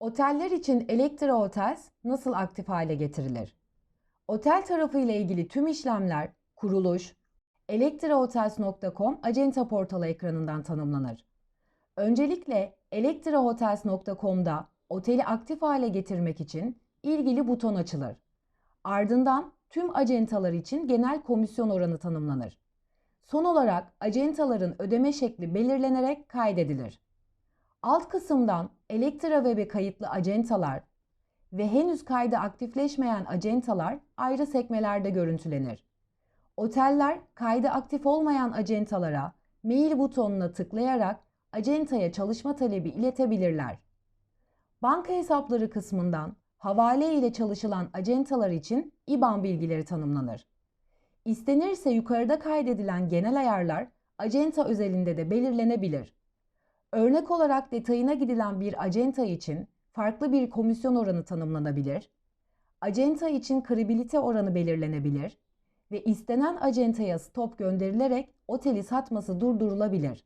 Oteller için Elektra Hotels nasıl aktif hale getirilir? Otel tarafı ile ilgili tüm işlemler, kuruluş, elektrahotels.com acenta portalı ekranından tanımlanır. Öncelikle elektrahotels.com'da oteli aktif hale getirmek için ilgili buton açılır. Ardından tüm acentalar için genel komisyon oranı tanımlanır. Son olarak acentaların ödeme şekli belirlenerek kaydedilir. Alt kısımdan Elektra Web'e kayıtlı acentalar ve henüz kaydı aktifleşmeyen acentalar ayrı sekmelerde görüntülenir. Oteller kaydı aktif olmayan acentalara mail butonuna tıklayarak acentaya çalışma talebi iletebilirler. Banka hesapları kısmından havale ile çalışılan acentalar için IBAN bilgileri tanımlanır. İstenirse yukarıda kaydedilen genel ayarlar acenta özelinde de belirlenebilir. Örnek olarak detayına gidilen bir acenta için farklı bir komisyon oranı tanımlanabilir, acenta için kredibilite oranı belirlenebilir ve istenen acentaya stop gönderilerek oteli satması durdurulabilir.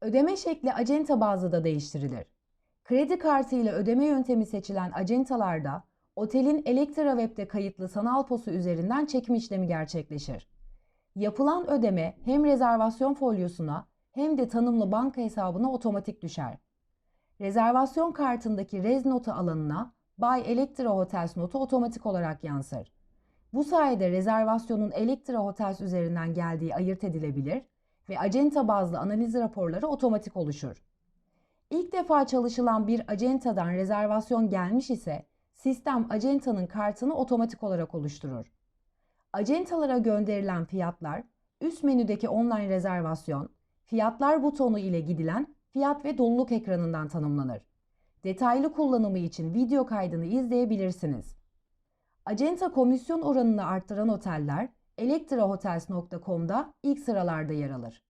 Ödeme şekli acenta bazlı da değiştirilir. Kredi kartı ile ödeme yöntemi seçilen acentalarda otelin Elektra Web'de kayıtlı sanal posu üzerinden çekim işlemi gerçekleşir. Yapılan ödeme hem rezervasyon folyosuna hem de tanımlı banka hesabına otomatik düşer. Rezervasyon kartındaki rez notu alanına Bay Elektra Hotels notu otomatik olarak yansır. Bu sayede rezervasyonun Elektra Hotels üzerinden geldiği ayırt edilebilir ve acenta bazlı analiz raporları otomatik oluşur. İlk defa çalışılan bir acentadan rezervasyon gelmiş ise sistem acentanın kartını otomatik olarak oluşturur. Acentalara gönderilen fiyatlar üst menüdeki online rezervasyon, fiyatlar butonu ile gidilen fiyat ve doluluk ekranından tanımlanır. Detaylı kullanımı için video kaydını izleyebilirsiniz. Acenta komisyon oranını arttıran oteller elektrahotels.com'da ilk sıralarda yer alır.